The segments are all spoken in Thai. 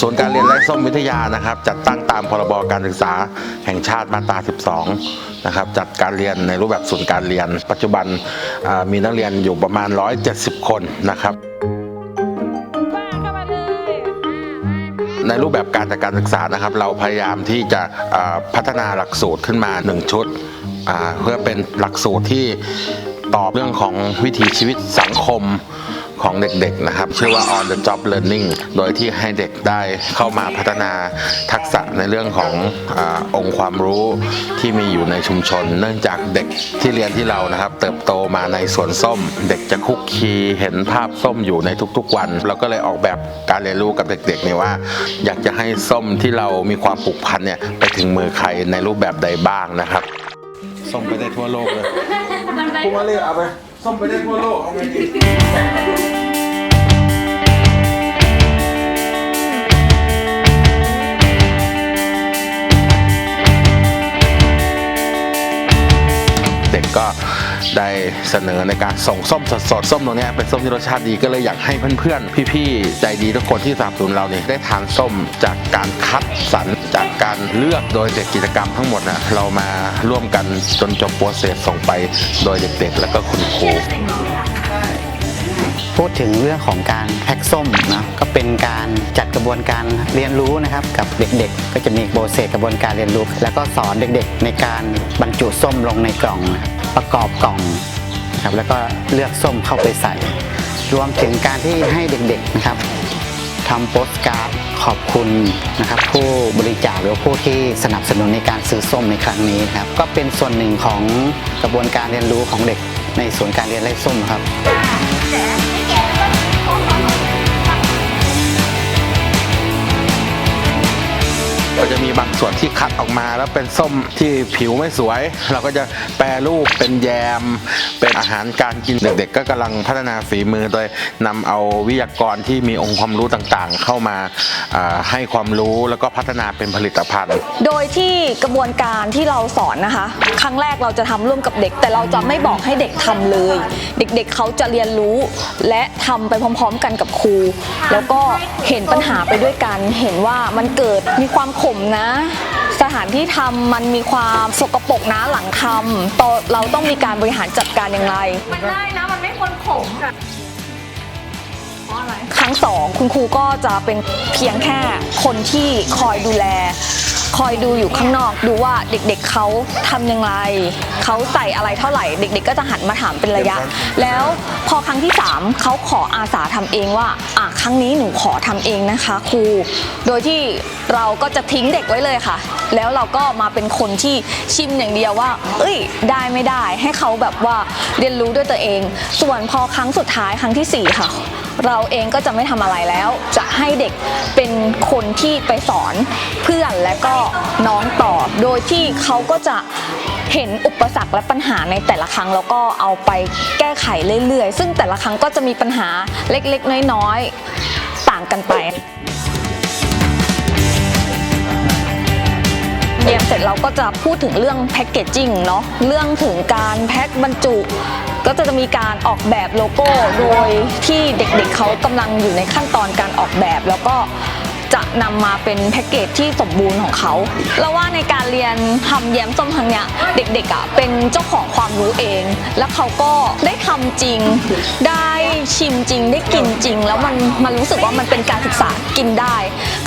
ศูนย์การเรียนไร้ส้มวิทยานะครับ จัดตั้งตามพรบการศึกษาแห่งชาติมาตรา 12 นะครับ จัดการเรียนในรูปแบบศูนย์การเรียน ปัจจุบันมีนักเรียนอยู่ประมาณ 170 คนนะครับในรูปแบบการจัดการศึกษานะครับ เราพยายามที่จะพัฒนาหลักสูตรขึ้นมา 1 ชุด เพื่อเป็นหลักสูตรที่ตอบเรื่องของวิถีชีวิตสังคม ของเด็กๆนะครับ ชื่อว่า on the job learning โดยที่ให้เด็กได้เข้ามาพัฒนาทักษะในเรื่องของอาองค์ความรู้ที่มีอยู่ในชุมชน เนื่องจากเด็กที่เรียนที่เรานะครับ เติบโตมาในสวนส้ม เด็กจะคุกคีเห็นภาพส้มอยู่ในทุกๆวัน เราก็เลยออกแบบการเรียนรู้กับเด็กๆเนี่ยว่า อยากจะให้ส้มที่เรามีความผูกพันเนี่ยไปถึงมือใครในรูปแบบใดบ้างนะครับส้มไปได้ทั่วโลกเลยพูมาเลยเอาไป ส้มไปได้ทั่วโลกเอาไงดีเด็กก็ ได้เสนอในการส่งส้มสดๆส้มตรงนี้เป็นส้มที่รสชาติดีก็เลยอยากให้เพื่อนๆ พี่ๆ ใจดีทุกคนที่สนับสนุนเราเนี่ยได้ทานส้มจากการคัดสรรจากการเลือกโดยเด็กกิจกรรมทั้งหมดนะเรามาร่วมกันจนจบโปรเซสส่งไปโดยเด็กๆ แล้วก็คุณครูพูดถึงเรื่องของการแพ็กส้มนะก็เป็นการจัดกระบวนการเรียนรู้นะครับกับเด็กๆ ก็จะมีโปรเซสกระบวนการเรียนรู้ แล้วก็สอนเด็กๆ ในการบรรจุส้มลงในกล่องนะครับ ประกอบกล่องครับแล้วก็เลือกส้มเข้าไปใส่ รวมถึงการที่ให้เด็กๆนะครับทำโปสการ์ดขอบคุณนะครับ ผู้บริจาคหรือผู้ที่สนับสนุนในการซื้อส้มในครั้งนี้ครับ ก็เป็นส่วนหนึ่งของกระบวนการเรียนรู้ของเด็กในศูนย์การเรียนไร้ส้มครับ ก็จะมีบางส่วนที่คัดออกมา แล้วเป็นส้มที่ผิวไม่สวย เราก็จะแปรรูปเป็นแยม เป็นอาหารการกินเด็กๆ ก็กำลังพัฒนาฝีมือโดยนำเอาวิทยากรที่มีองค์ความรู้ต่างๆ เข้ามาให้ความรู้แล้วก็พัฒนาเป็นผลิตภัณฑ์ โดยที่กระบวนการที่เราสอนนะคะ ครั้งแรกเราจะทำร่วมกับเด็ก แต่เราจะไม่บอกให้เด็กทำเลย เด็กๆเขาจะเรียนรู้และทำไปพร้อม ๆ กันกับครู แล้วก็เห็นปัญหาไปด้วยกันเห็นว่ามันเกิดมีความขมนะ สถานที่ทำมันมีความสกปรกนะหลังทำต่อเราต้องมีการบริหารจัดการอย่างไร มันได้นะ มันไม่ควรขมค่ะเพราะอะไรครั้งสองคุณครูก็จะเป็นเพียงแค่คนที่คอยดูแล คอยดูอยู่ข้างนอกดูว่าเด็กๆเขาทำอย่างไรเขาใส่อะไรเท่าไหร่ เด็ก ๆ ก็จะหันมาถามเป็นระยะ แล้ว พอครั้งที่สามเขาขออาสาทำเองว่าอะครั้งนี้หนูขอทำเองนะคะ ครู โดยที่เราก็จะทิ้งเด็กไว้เลยค่ะ แล้วเราก็มาเป็นคนที่ชิมอย่างเดียวว่า เอ้ย ได้ไม่ได้ให้เขาแบบว่าเรียนรู้ด้วยตัวเอง ส่วนพอครั้งสุดท้ายครั้งที่สี่ค่ะเราเองก็จะไม่ทำอะไรแล้ว จะให้เด็กเป็นคนที่ไปสอนเพื่อนและก็น้องต่อ โดยที่เขาก็จะเห็นอุปสรรคและปัญหาในแต่ละครั้ง แล้วก็เอาไปแก้ไขเรื่อยๆซึ่งแต่ละครั้งก็จะมีปัญหาเล็กๆ น้อยๆ ต่างกันไปเรียนเสร็จเราก็จะพูดถึงเรื่องแพ็กเกจจิ้งเนาะเรื่องถึงการแพ็คบรรจุ ก็จะมีการออกแบบโลโก้โดยที่เด็กๆเขากำลังอยู่ในขั้นตอนการออกแบบแล้วก็ จะนำมาเป็นแพ็กเกจที่สมบูรณ์ของเขาแล้วว่าในการเรียนทำแย้มส้มครั้งเนี้ยเด็กๆอะเป็นเจ้าของความรู้เอง แล้วเขาก็ได้ทำจริง ได้ชิมจริงได้กินจริง แล้วมันมันรู้สึกว่ามันเป็นการศึกษากินได้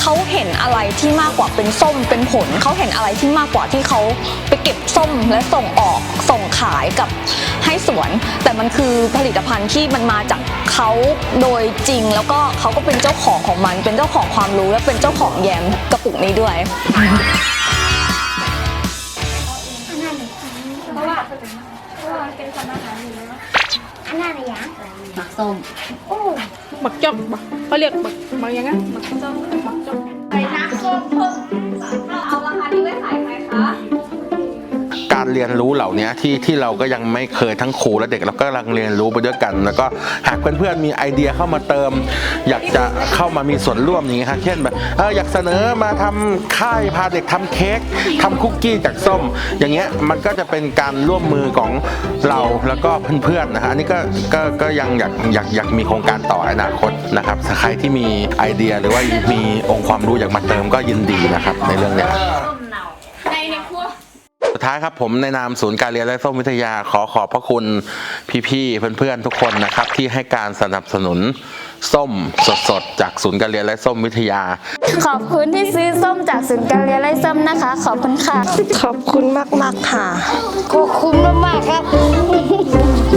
เขาเห็นอะไรที่มากกว่าเป็นส้มเป็นผล เขาเห็นอะไรที่มากกว่าที่เขาไปเก็บส้มและส่งออกส่งขายกับ ให้สวน แต่มันคือผลิตภัณฑ์ที่มันมาจากเขาโดยจริง แล้วก็เขาก็เป็นเจ้าของของมัน เป็นเจ้าของความรู้และเป็นเจ้าของแยมกระปุกนี้ด้วยเพราะว่าเพราะว่ามันเป็นคนอาหารอยู่แล้วอันนั้นอะไรอย่างหมักส้มโอ้บักจอกบักเขาเรียกบักบักยังไงบักจอกบักจอกใส่น้ำส้มาราคานี้ไว้ขายใครคะการเรียนรู้เหล่านี้ที่ที่เราก็ยังไม่เคยทั้งครูและเด็กเราก็กำลังเรียนรู้ไปด้วยกัน แล้วก็หากเพื่อนๆมีไอเดียเข้ามาเติม อยากจะเข้ามามีส่วนร่วมอย่างเงี้ยครับเช่นแบบเอออยากเสนอมาทำค่ายพาเด็กทำเค้กทำคุกกี้จากส้ม อย่างเงี้ยมันก็จะเป็นการร่วมมือของเราแล้วก็เพื่อนๆนะฮะนนี้ก็ก็ก็ยังอยากอยากอยากมีโครงการต่ออนาคตนะครับใครที่มีไอเดียหรือว่ามีองค์ความรู้อยากมาเติมก็ยินดีนะครับในเรื่องเนี้ย ในในครัว สุด ท้ายครับผมในนามศูนย์การเรียนและส้มวิทยาขอขอบพระคุณพี่ๆเพื่อนๆทุกคนนะครับที่ให้การสนับสนุนส้มสดๆจากศูนย์การเรียนและส้มวิทยา ขอบคุณที่ซื้อส้มจากศูนย์การเรียนไร้ส้มนะคะ ขอบคุณค่ะ ขอบคุณมากๆค่ะ ขอบคุณมากๆครับขอบคุณมากๆค่ะขอบคุณครับ